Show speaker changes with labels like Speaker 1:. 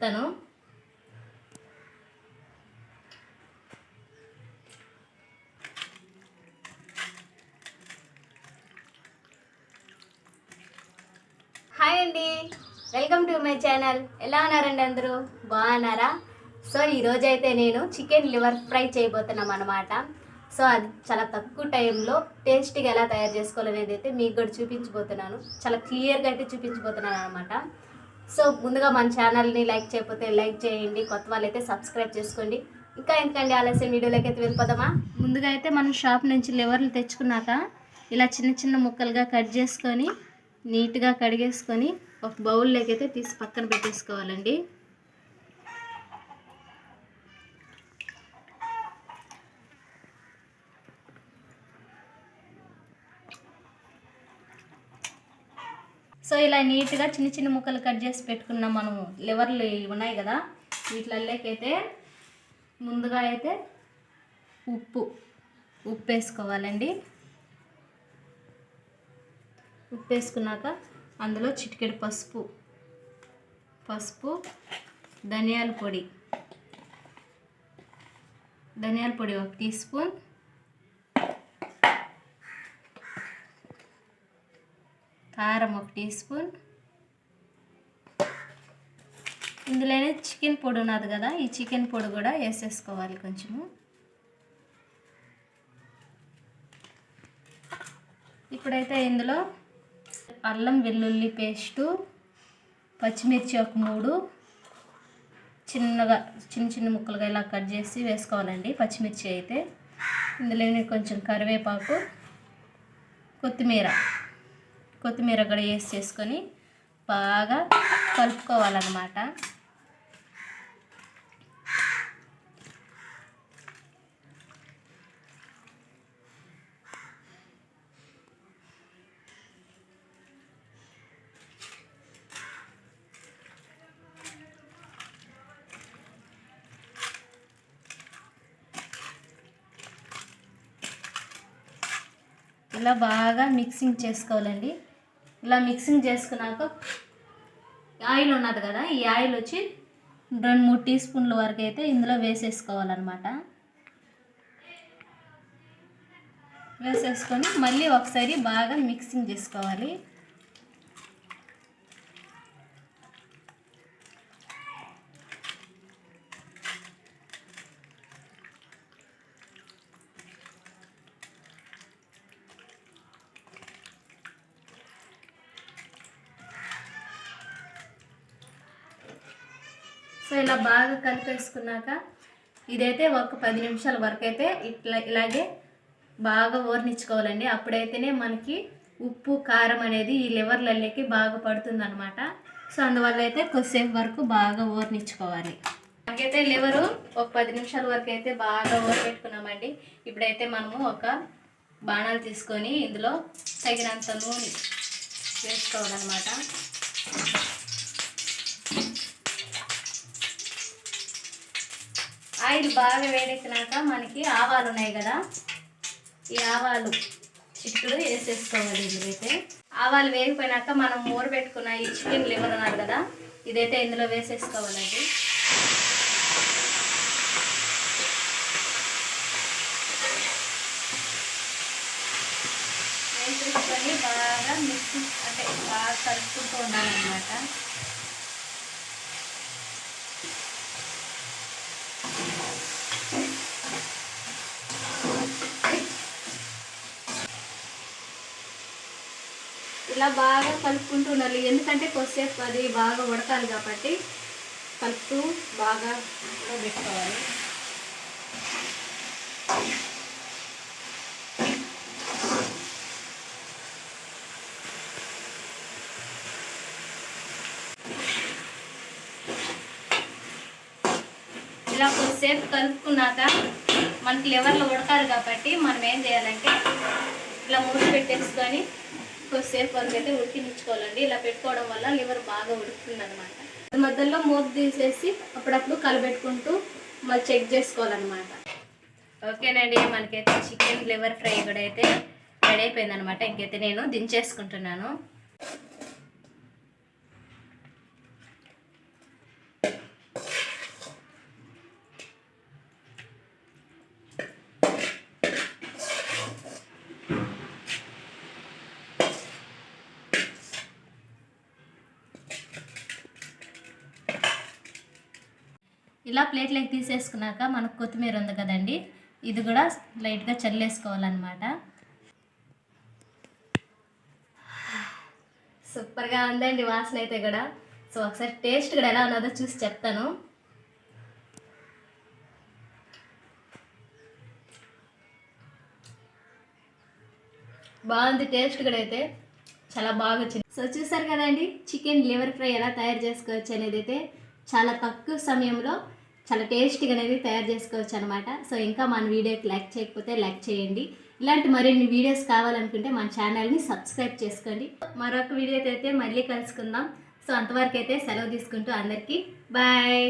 Speaker 1: చెప్తాను. హాయ్ అండి. Welcome to my channel. ఎలా ఉన్నారండి అందరూ? బాగున్నారా? సో ఈరోజు అయితే నేను చికెన్ లివర్ ఫ్రై చేయబోతున్నాం అనమాట సో అది చాలా తక్కువ టైంలో టేస్టీగా ఎలా తయారు చేసుకోవాలనేది అయితే మీకు కూడా చూపించబోతున్నాను. చాలా క్లియర్గా అయితే చూపించబోతున్నాను అనమాట సో ముందుగా మన ఛానల్ని లైక్ చేయకపోతే లైక్ చేయండి కొత్త వాళ్ళైతే సబ్స్క్రైబ్ చేసుకోండి. ఇంకా ఎందుకండి ఆలస్యం? వీడియోలోకి అయితే వెళ్ళిపోదామా? ముందుగా అయితే మనం షాప్ నుంచి లివర్లు తెచ్చుకున్నాక ఇలా చిన్న చిన్న ముక్కలుగా కట్ చేసుకొని నీట్గా కడిగేసుకొని ఒక బౌల్లోకి అయితే తీసి పక్కన పెట్టేసుకోవాలండి. సో ఇలా నీట్గా చిన్న చిన్న ముక్కలు కట్ చేసి పెట్టుకున్నాం మనము లివర్లు ఉన్నాయి కదా వీటిలలోకైతే ముందుగా అయితే ఉప్పు ఉప్పు వేసుకోవాలండి. ఉప్పు వేసుకున్నాక అందులో చిటికెడు పసుపు పసుపు ధనియాల పొడి ధనియాల పొడి ఒక టీ స్పూన్ కారం ఒక టీ స్పూన్. ఇందులోనే చికెన్ పొడి ఉన్నది కదా ఈ చికెన్ పొడి కూడా వేసేసుకోవాలి కొంచెము. ఇప్పుడైతే ఇందులో అల్లం వెల్లుల్లి పేస్టు పచ్చిమిర్చి ఒక మూడు చిన్నగా చిన్న చిన్న ముక్కలుగా ఇలా కట్ చేసి వేసుకోవాలండి పచ్చిమిర్చి అయితే. ఇందులోనే కొంచెం కరివేపాకు కొత్తిమీర. కొత్తిమీర కూడా వేసి చేసుకొని బాగా కలుపుకోవాలన్నమాట. ఇలా బాగా మిక్సింగ్ చేసుకోవాలండి. ఇలా మిక్సింగ్ చేసుకున్నాక ఆయిల్ ఉన్నది కదా ఈ ఆయిల్ వచ్చి రెండు మూడు టీ స్పూన్ల వరకు అయితే ఇందులో వేసేసుకోవాలన్నమాట. వేసేసుకొని మళ్ళీ ఒకసారి బాగా మిక్సింగ్ చేసుకోవాలి. సో ఇలా బాగా కలిపేసుకున్నాక ఇదైతే ఒక పది నిమిషాల వరకు అయితే ఇట్లా ఇలాగే బాగా ఓర్నిచ్చుకోవాలండి. అప్పుడైతేనే మనకి ఉప్పు కారం అనేది ఈ లివర్లల్లోకి బాగా పడుతుంది అనమాట సో అందువల్ల అయితే కొద్దిసేపు వరకు బాగా ఓర్నిచ్చుకోవాలి. నాకైతే లివరు ఒక పది నిమిషాల వరకు అయితే బాగా ఓరపెట్టుకున్నామండి ఇప్పుడైతే మనము ఒక బాణాలు తీసుకొని ఇందులో తగినంత నూనె వేసుకోవాలన్నమాట. ఆయిల్ బాగా వేడెక్కినాక మనకి ఆవాలు ఉన్నాయి కదా ఈ ఆవాలు చిక్కుడు వేసేసుకోవాలి ఇందులో ఆవాలు వేగిపోయినాక మనం మూర పెట్టుకున్న ఈ చికెన్ లివర్ అన్నారు కదా ఇదైతే ఇందులో వేసేసుకోవాలండి వేసేసుకొని బాగా మిక్స్ అంటే బాగా కలుపుకుంటూ ఉండాలన్నమాట. ఇలా బాగా కలుపుకుంటూ ఉండాలి. ఎందుకంటే కొద్దిసేపు అది బాగా ఉడకాలి కాబట్టి కలుపుతూ బాగా పెట్టుకోవాలి. ఇలా కొద్దిసేపు కలుపుకున్నాక మనకి లెవర్లో ఉడకాలి కాబట్టి మనం ఏం చేయాలంటే ఇలా మూసి పెట్టేసుకొని కొద్దిసేపు వరకు అయితే ఉడికించుకోవాలండి. ఇలా పెట్టుకోవడం వల్ల లివర్ బాగా ఉడుకుతుంది అనమాట మధ్యలో మూత తీసేసి అప్పుడప్పుడు కలబెట్టుకుంటూ మళ్ళీ చెక్ చేసుకోవాలన్నమాట. ఓకేనండి మనకైతే చికెన్ లివర్ ఫ్రై కూడా అయితే రెడీ అయిపోయింది అనమాట ఇంకైతే నేను దించేసుకుంటున్నాను. ఇలా ప్లేట్లోకి తీసేసుకున్నాక మనకు కొత్తిమీర ఉంది కదండి ఇది కూడా లైట్గా చల్లేసుకోవాలన్నమాట. సూపర్గా ఉందండి వాసన అయితే కూడా. సో ఒకసారి టేస్ట్ కూడా ఎలా ఉన్నదో చూసి చెప్తాను. బాగుంది టేస్ట్ కూడా అయితే. చాలా బాగా వచ్చింది. సో చూసారు కదండి చికెన్ లివర్ ఫ్రై ఎలా తయారు చేసుకోవచ్చు అనేది అయితే చాలా తక్కువ సమయంలో చాలా టేస్టీగా అనేది తయారు చేసుకోవచ్చు అనమాట సో ఇంకా మన వీడియోకి లైక్ చేయకపోతే లైక్ చేయండి. ఇలాంటి మరిన్ని వీడియోస్ కావాలనుకుంటే మన ఛానల్ని సబ్స్క్రైబ్ చేసుకోండి. మరొక వీడియోతో అయితే మళ్ళీ కలుసుకుందాం. సో అంతవరకు అయితే సెలవు తీసుకుంటూ అందరికీ బాయ్.